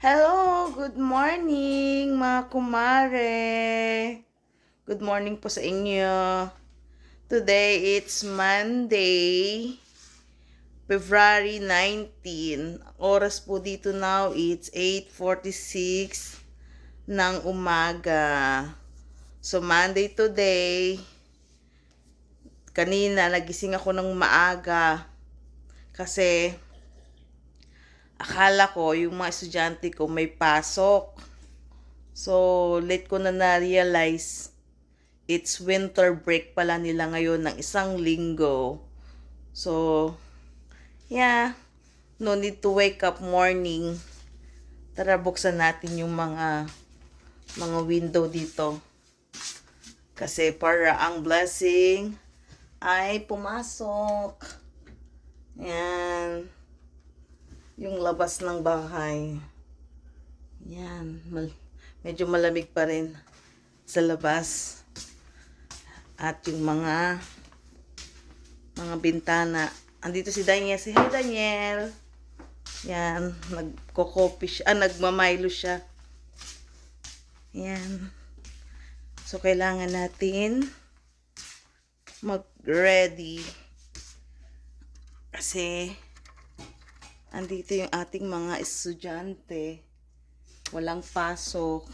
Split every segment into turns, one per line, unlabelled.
Hello, good morning mga kumare. Good morning po sa inyo. Today it's Monday, February 19. Ang Oras po dito now it's 8:46 ng umaga. So Monday today. Kanina nagising ako ng maaga kasi akala ko yung mga estudyante ko may pasok. So, late ko na na-realize it's winter break pala nila ngayon ng isang linggo. So, yeah, no need to wake up morning. Tara, buksan natin yung mga mga window dito. Kasi para ang blessing ay pumasok. Yan yung labas ng bahay. Yan. Mal- medyo malamig pa rin sa labas. At yung mga mga bintana. Andito si Daniel. Si Hi Daniel. Yan. Nagko-coffee siya. Ah, nagmamilo siya. Yan. So, kailangan natin mag-ready. Kasi, andito yung ating mga estudyante. Walang pasok.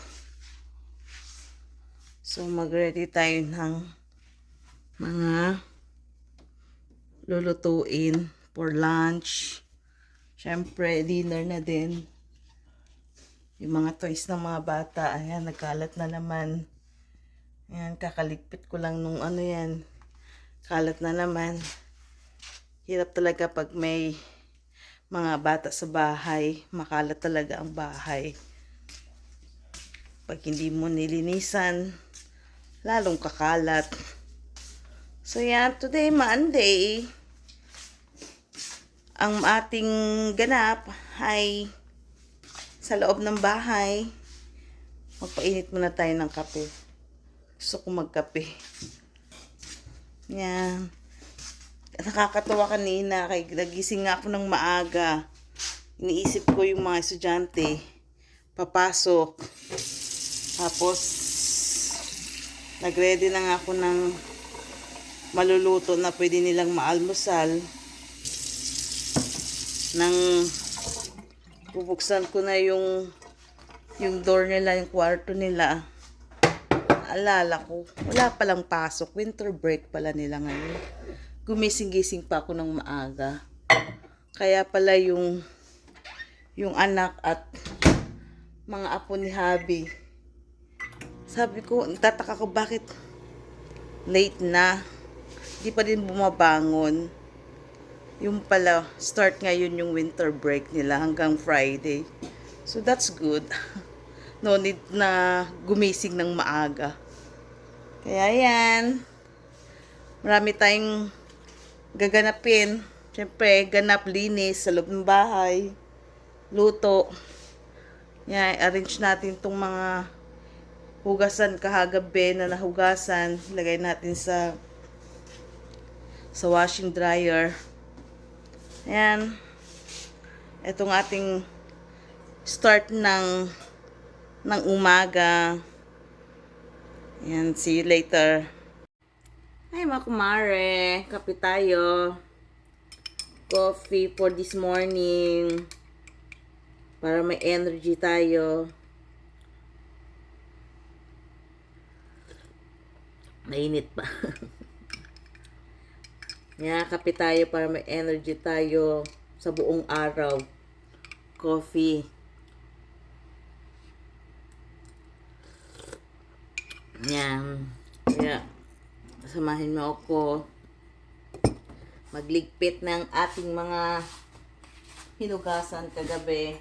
So, mag-ready tayo ng mga lulutuin for lunch. Siyempre, dinner na din. Yung mga toys ng mga bata, ayan, nagkalat na naman. Ayan, kakaligpit ko lang nung ano yan. Kalat na naman. Hirap talaga pag may mga bata sa bahay, makalat talaga ang bahay. Pag hindi mo nilinisan, lalong kakalat. So yan, today Monday, ang ating ganap ay sa loob ng bahay. Magpainit muna tayo ng kape. Gusto ko magkape. Yan nakakatawa kanina kay nagising nga ako ng maaga. Iniisip ko yung mga estudyante papasok. Tapos nagready na nga ako ng maluluto na pwede nilang maalmusal. Nang bubuksan ko na yung yung door nila, yung kwarto nila. Alala ko, wala palang pasok. Winter break pala nila ngayon gumising-gising pa ako ng maaga. Kaya pala yung yung anak at mga apo ni Habi. Sabi ko, tataka ko bakit late na. Hindi pa din bumabangon. Yung pala, start ngayon yung winter break nila hanggang Friday. So that's good. No need na gumising ng maaga. Kaya yan. Marami tayong gaganapin. Siyempre, ganap linis sa loob ng bahay. Luto. Yan, arrange natin itong mga hugasan kahagabi na nahugasan. Lagay natin sa sa washing dryer. Yan. Itong ating start ng ng umaga. Yan, see you later. Ay, mga kumare. Kape tayo. Coffee for this morning. Para may energy tayo. Mainit pa. Yan, kape tayo para may energy tayo sa buong araw. Coffee. Yan. Yeah samahin mo ako magligpit ng ating mga hinugasan kagabi.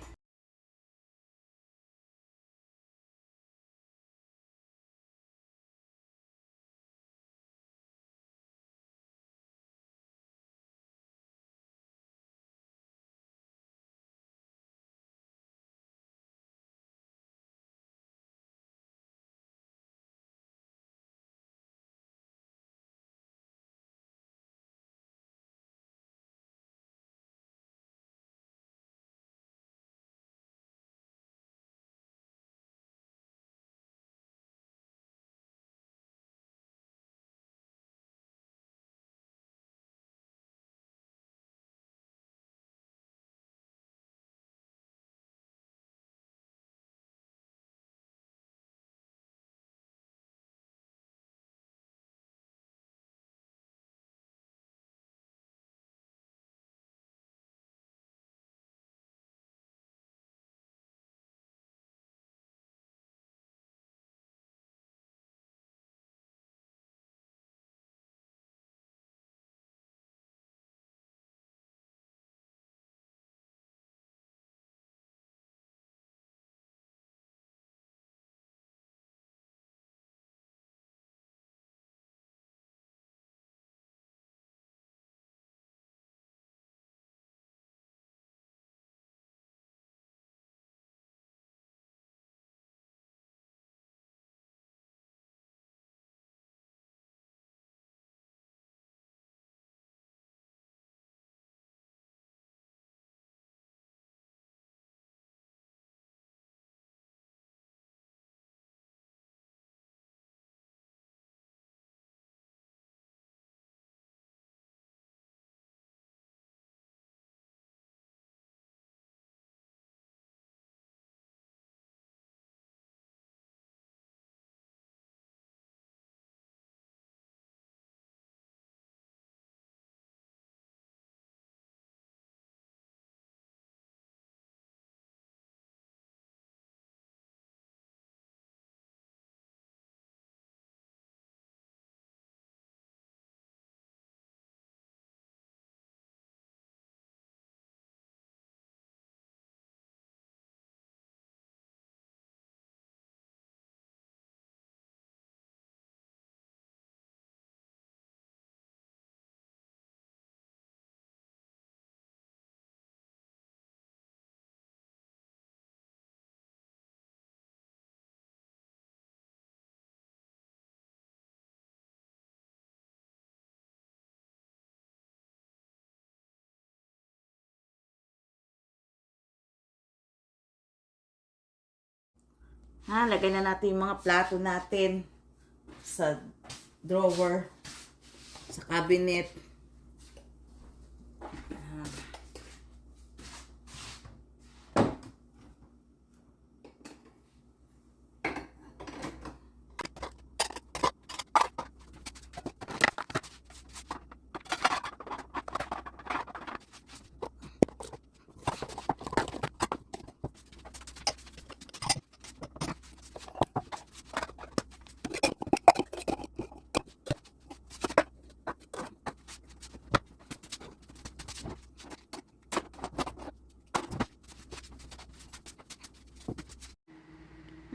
Ha, lagay na natin yung mga plato natin sa drawer, sa cabinet. Ah.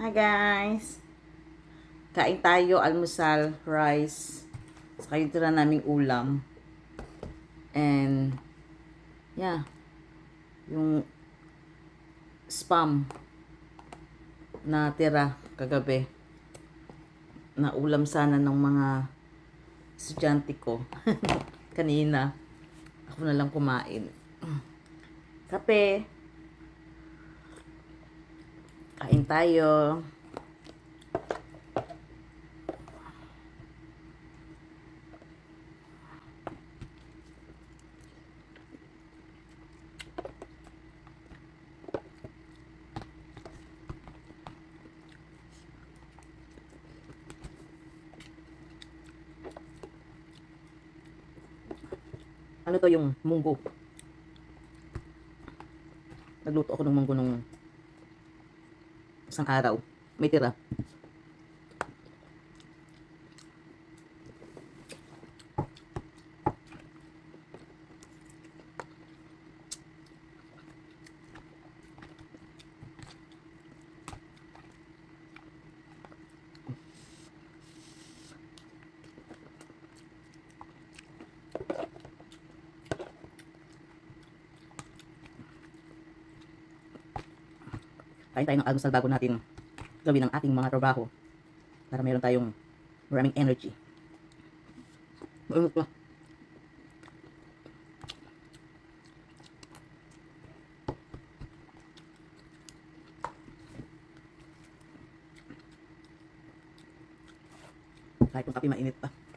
Hi guys! Kain tayo, almusal, rice, saka yung tira naming ulam. And, yeah, yung spam na tira kagabi. Na ulam sana ng mga estudyante ko. Kanina. Ako na lang kumain. Kape. Kain tayo. Ano to yung munggo? Nagluto ako ng munggo nung isang araw. May tira. Kain tayo ng almusal bago natin gawin ang ating mga trabaho para meron tayong maraming energy. Mainit pa. Kahit yung kape mainit pa.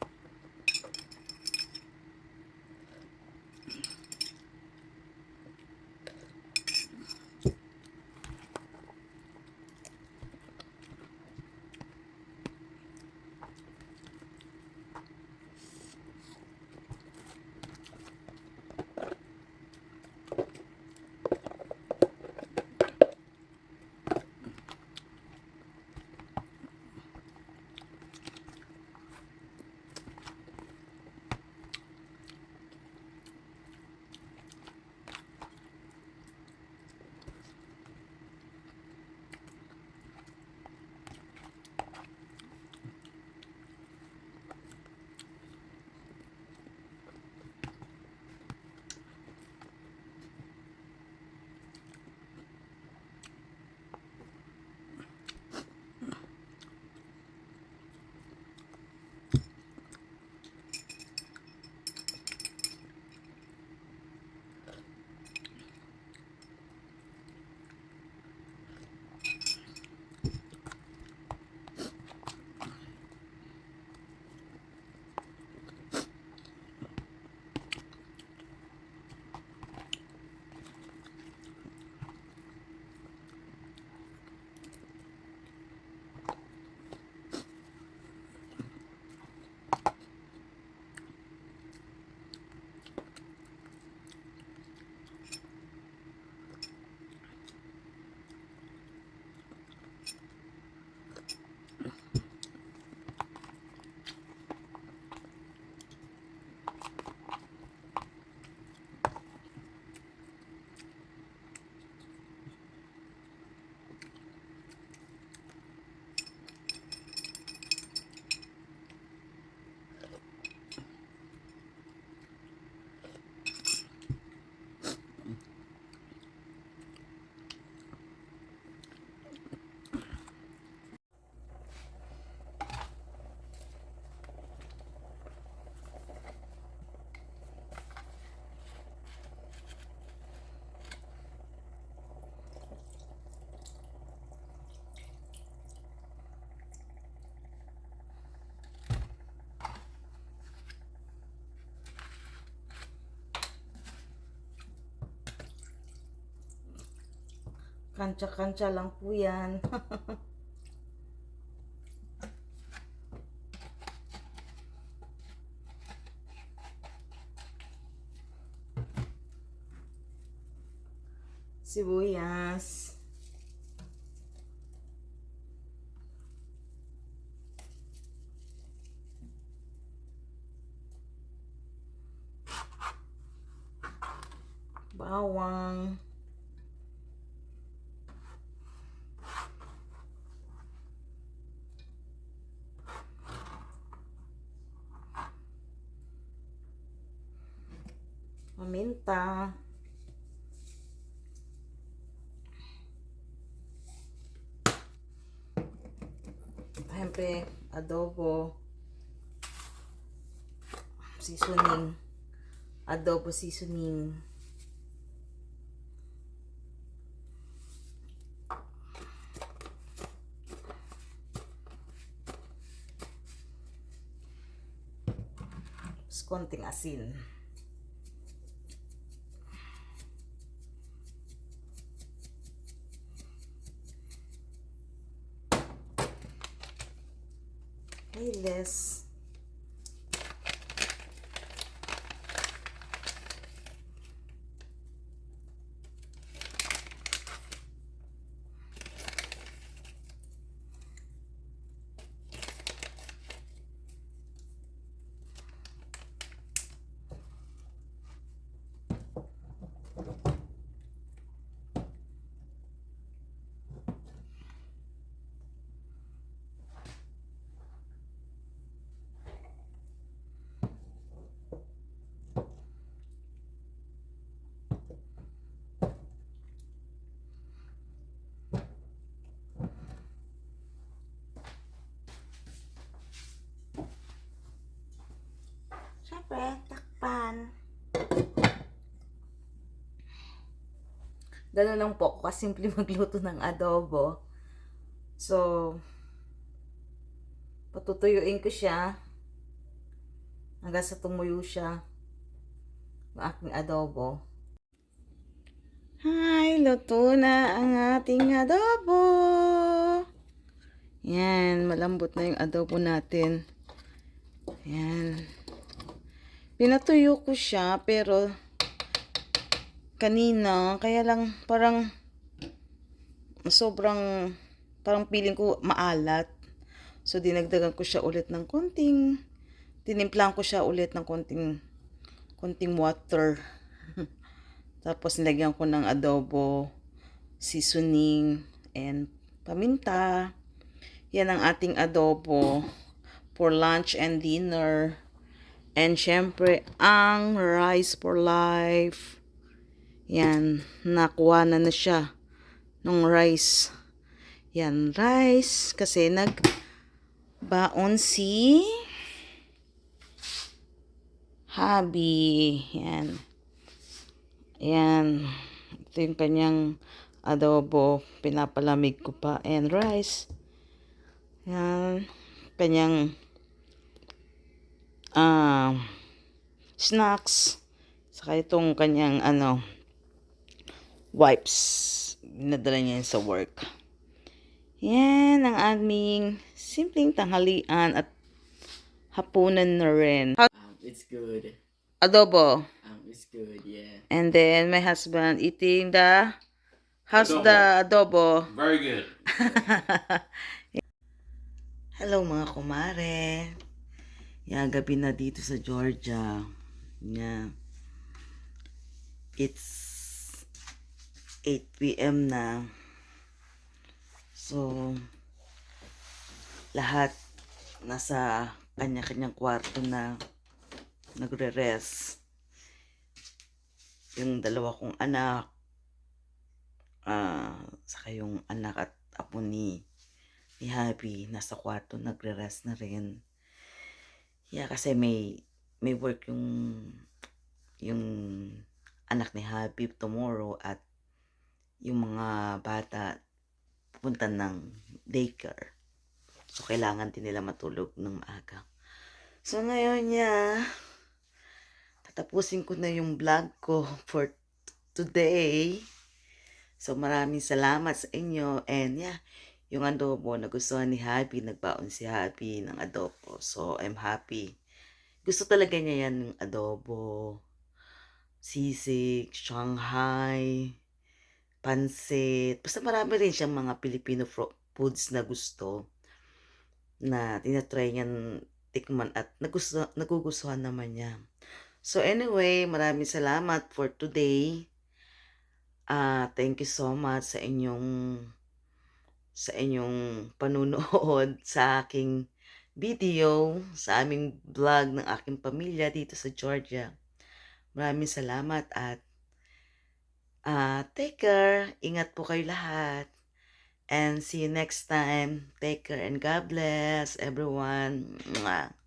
Kantsa-kantsa lang po yan. Sibuyas. Paminta. Siyempre, adobo. Seasoning. Adobo seasoning. Konting asin. playlist Siyempre, takpan. Ganun lang po, kasimple magluto ng adobo. So, patutuyuin ko siya hanggang sa tumuyo siya ang aking adobo. Hi, luto na ang ating adobo. Yan, malambot na yung adobo natin. Yan. Pinatuyo ko siya, pero kanina, kaya lang parang sobrang, parang feeling ko maalat. So, dinagdagan ko siya ulit ng konting, tinimplang ko siya ulit ng konting, konting water. Tapos, nilagyan ko ng adobo, seasoning, and paminta. Yan ang ating adobo for lunch and dinner. And syempre, ang rice for life. Yan, nakuha na na siya ng rice. Yan, rice. Kasi nag baon si Habi. Yan. Yan. Ito yung kanyang adobo. Pinapalamig ko pa. And rice. Yan. Kanyang ah snacks. Saka itong kanyang ano wipes. Dinadala niya sa work. Yan ang aming simpleng tanghalian at hapunan na rin.
Um, it's good.
Adobo.
Um, it's good, yeah.
And then my husband eating the how's
Adobo.
the adobo?
Very good.
Hello mga kumare. Yan, gabi na dito sa Georgia. Yan. It's 8 p.m. na. So, lahat nasa kanya-kanyang kwarto na nagre-rest. Yung dalawa kong anak, ah, saka yung anak at apo ni ni Happy nasa kwarto nagre-rest na rin. Yeah, kasi may may work yung yung anak ni Happy tomorrow at yung mga bata punta ng daycare. So, kailangan din nila matulog ng maaga. So, ngayon niya, tatapusin ko na yung vlog ko for today. So maraming salamat sa inyo and yeah, yung adobo nagustuhan ni Happy, nagbaon si Happy ng adobo. So I'm happy. Gusto talaga niya yan yung adobo, sisig, Shanghai, pansit. Basta marami rin siyang mga Filipino foods na gusto na tinatry niyan tikman at nagusto, nagugustuhan naman niya. So anyway, maraming salamat for today. Ah, thank you so much sa inyong sa inyong panunood sa aking video, sa aming vlog ng aking pamilya dito sa Georgia. Maraming salamat at ah take care. Ingat po kayo lahat. And see you next time. Take care and God bless everyone. Mwah.